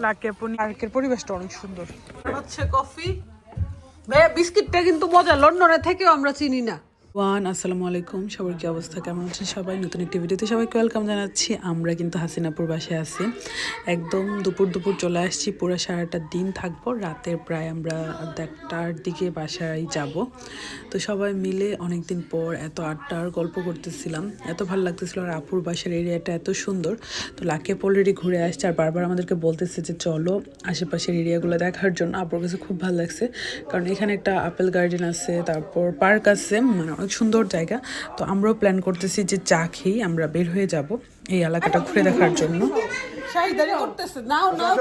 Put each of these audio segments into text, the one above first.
পার্কের পরিবেশটা অনেক সুন্দর। হচ্ছে কফি। বিস্কিটটা কিন্তু মজা লন্ডনে থেকেও আমরা চিনি না। ওয়ান আসসালামু আলাইকুম। সবার কি অবস্থা? কেমন আছেন সবাই? নতুন একটি ভিডিওতে সবাইকে ওয়েলকাম জানাচ্ছি। আমরা কিন্তু হাসিনাপুর বাসায় আছি। একদম দুপুর দুপুর চলে আসছি। পুরো সারাটা দিন থাকব। রাতের প্রায় আমরা দেড়টার দিকে বাসায় যাব। তো সবাই মিলে অনেক দিন পর এত আড্ডার গল্প করতেছিলাম। এত ভালো লাগতেছিল আর আপুর বাসার এরিয়াটা এত সুন্দর। তো লাকে অলরেডি ঘুরে আসছে আর বারবার আমাদেরকে বলতেছে যে, চলো আশেপাশের এরিয়াগুলো দেখার জন্য। আপুর কাছে খুব ভালো লাগছে। কারণ এখানে একটা আপেল গার্ডেন আছে, তারপর পার্ক আছে। মানে অনেক সুন্দর জায়গা। তো আমরাও প্ল্যান করতেছি যে চা খেয়ে আমরা বের হয়ে যাব এই এলাকাটা ঘুরে দেখার জন্য। শাহিদারি করতেছে। নাও নাও.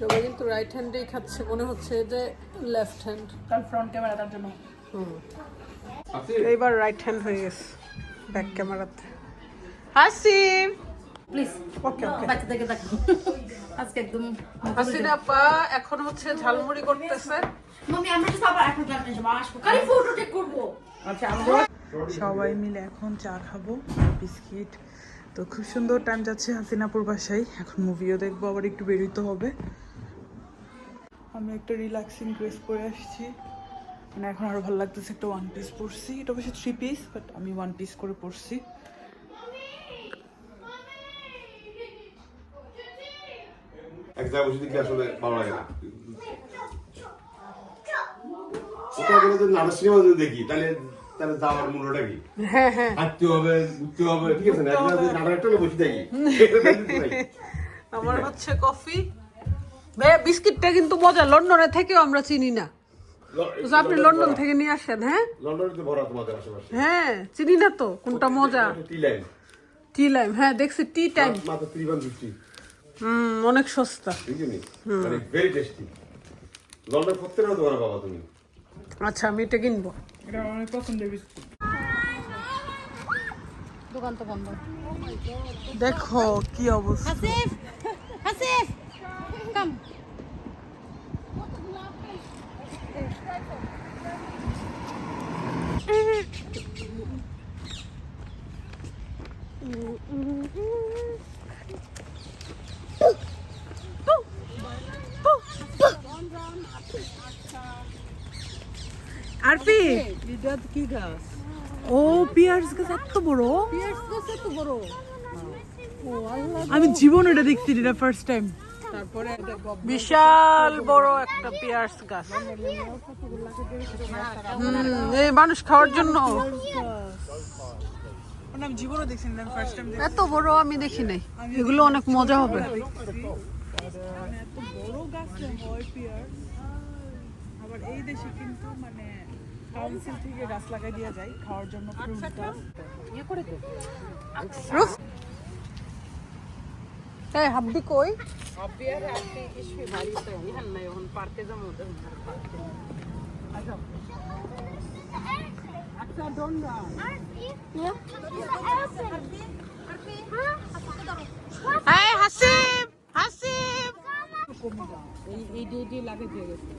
সবাই কিন্তু রাইট হ্যান্ডেই খাচ্ছে মনে হচ্ছে যে লেফট হ্যান্ড কারণ ফ্রন্ট ক্যামেরা তার জন্য। এইবার রাইট হ্যান্ড হয়ে গেছে ব্যাক ক্যামেরাতে হাসিম! প্লিজ ওকে ওকে বাচ্চাদেরকে দেখো। আজকে একদম হাসিনা আপা এখন হচ্ছে ঝালমুড়ি করতেছে। মামি আমরা তো সবার এখন ক্লাস নিয়ে আসব। খালি ফটো টেক করব। আচ্ছা আমরা সবাই মিলে এখন চা খাব বিস্কিট। তো খুব সুন্দর টাইম যাচ্ছে হাসিনাপুর বাসায়। এখন মুভিও দেখব আবার একটু বেরোতে হবে। আমি একটা রিল্যাক্সিং ড্রেস পরে আসছি। মানে এখন আরও ভালো লাগতেছে একটা ওয়ান পিস পরছি। এটা অবশ্যই থ্রি পিস বাট আমি ওয়ান পিস করে পরছি। এক জায়গায় বসে দেখলে আসলে ভালো লাগে না। কোথাও গেলে যদি নানা সিনেমা যদি দেখি তাহলে তাহলে যাওয়ার মূল্যটা কি? হ্যাঁ হ্যাঁ। হাঁটতে হবে ঘুরতে হবে ঠিক আছে না? নানা একটা বসে থাকি। আমার হচ্ছে কফি। বিস্কিটটা কিন্তু মজা লন্ডনে থেকেও আমরা চিনি না। আপনি লন্ডন থেকে নিয়ে আসেন হ্যাঁ? হ্যাঁ চিনি না তো কোনটা মজা। টি লাইন। টি লাইম হ্যাঁ দেখছি টি টাইম। মাত্র হুম অনেক সস্তা। মানে ভেরি টেস্টি লন্ডন প্রত্যেকটা তোমার বাবা তুমি। আচ্ছা আমি এটা কিনবো। এটা অনেক পছন্দের বিস্কুট। দোকান তো বন্ধ। দেখো কি অবস্থা। হাসিফ! হাসিফ! এটা কি গাছ? ও পিয়ার্স গাছ এত বড়? পিয়ার্স গাছ তো বড়? আমি জীবন এটা দেখছি এটা ফার্স্ট টাইম তারপরে বিশাল বড় একটা পিয়ার্স গাছ। এই মানুষ খাওয়ার জন্য। আমি জীবনও দেখছি না ফার্স্ট টাইম এত বড় আমি দেখি নাই। এগুলো অনেক মজা হবে। বড় গাছ হয় পিয়ার্স আবার এই দেশে কিন্তু মানে কাউন্সিল থেকে গাছ লাগাই দেওয়া যায় খাওয়ার জন্য ফ্রুট গাছ রুফ এই হাব্বি কই? হাসিব হাসিব এই এই ডে লাগে দিয়ে গেছে।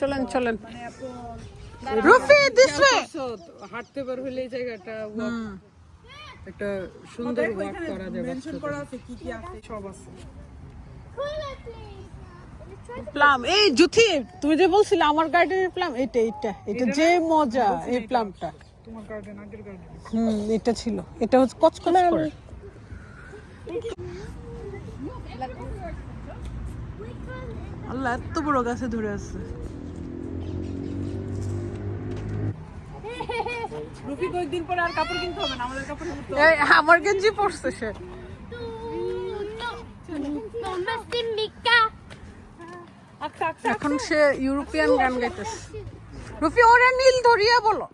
চলেন চলেন। রুফি দিস ওয়ে হাঁটতে পার হলে এই জায়গাটা একটা সুন্দর ওয়াক করা যাবে মেনশন করা আছে কি কি আছে? সব আছে। প্লাম এই জুথি তুমি যে বলছিলে আমার গার্ডেনের প্লাম এটা এটা এটা যে মজা এই প্লামটা। তোমার গার্ডেন আগের গার্ডেন হুম এটা ছিল এটা হচ্ছে কচকচ করে। আল্লাহ এত বড় গাছে ধরে আছে। রুফি কয়েকদিন পরে আর কাপড় কিনতে হবে না আমাদের কাপড় কিনতে আমার গেঞ্জি পড়ছে সে। আচ্ছা আচ্ছা এখন সে ইউরোপিয়ান গান গাইতেছে। রুফি ওরে নীল ধরিয়া বলো!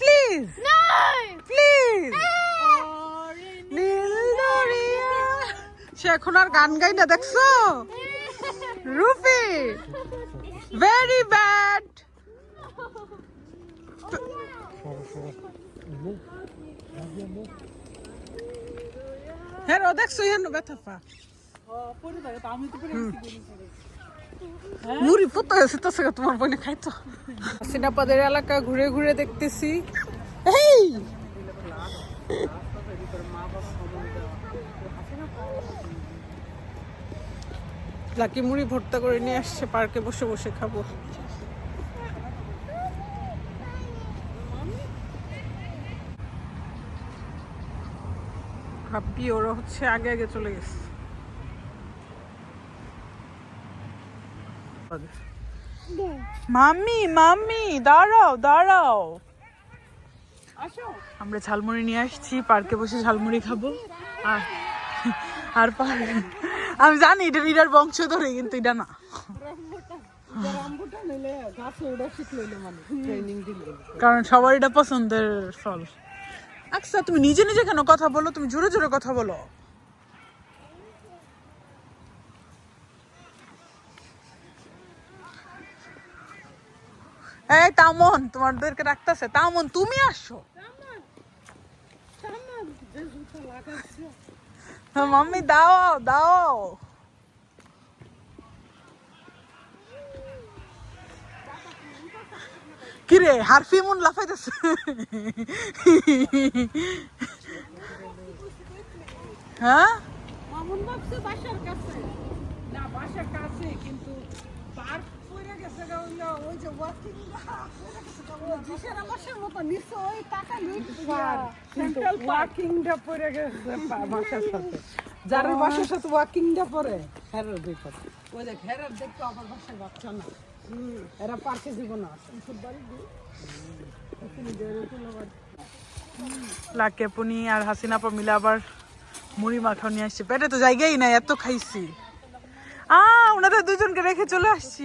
প্লিজ! প্লিজ নীল ধরিয়া সে এখন আর গান গাই না, দেখছ? রুফি ভেরি ব্যাড হ্যাঁ ও দেখছ, হেন, ব্যথা পা। মুড়ি পুতো হয়েছে তো সেটা তোমার বোনে খাইতো। সিনাপাদের এলাকা ঘুরে ঘুরে দেখতেছি। এই! লাকি মুড়ি ভর্তা করে নিয়ে আসছে, পার্কে বসে বসে খাব। ভাবি, ওরা হচ্ছে আগে আগে চলে গেছে। মাম্মি মাম্মি, দাঁড়াও দাঁড়াও। আমরা ঝালমুড়ি নিয়ে আসছি, পার্কে বসে ঝালমুড়ি খাব। আর আর পার আমি জানি এটা এটার বংশ ধরে কিন্তু এটা না। কারণ সবার এটা পছন্দের ফল। আচ্ছা তুমি নিজে নিজে কেন কথা বলো? তুমি জোরে জোরে কথা বলো। এই তামন, তোমাদেরকে রাখতেছে তামন, তুমি আসো। মাম্মি দাও দাও কিরে হারফি মন লাফাইতেছে হ্যাঁ মামুন বাপসে বাসার কাছে না বাসার কাছে কিন্তু পার্ক যার বাসার সাথে ওয়াকিংটা পড়ে হেরার বিপদ ওই দেখ হেরার দেখতো আমার বাসার বাচ্চা না। এরা পার্কে দিব না। ফুটবল লাকে পুনি আর হাসিনা পর মিলে আবার মুড়ি মাখাও নিয়ে আসছে। পেটে তো জায়গাই নাই এত খাইছি। আ ওনাদের দুজনকে রেখে চলে আসছি।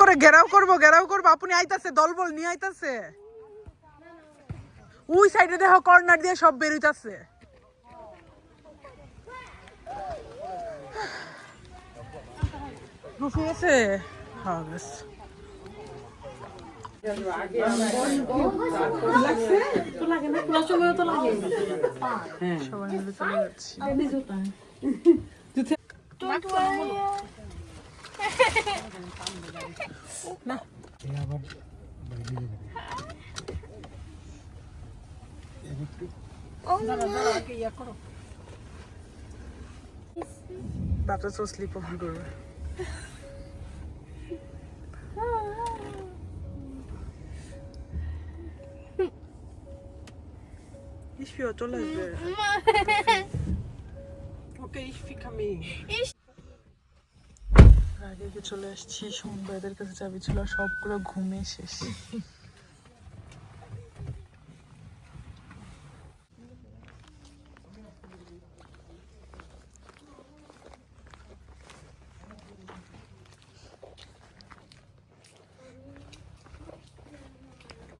করে ঘেরাও করব ঘেরাও করব। আপনি আইতাছে দলবল নিয়ে আইতাছে। ওই সাইডে দেখো কর্নার দিয়ে সব বেরোইতাছে রুফি হ্যাঁ গেছে সবাই মিলে চলে যাচ্ছি। বাপটা তো স্লিপ অন করবে ইসফিও চলে আসবে ওকে আগে কিছু চলে আসছি সুমন কাছে চাবি ছিল সবগুলো ঘুমে শেষ।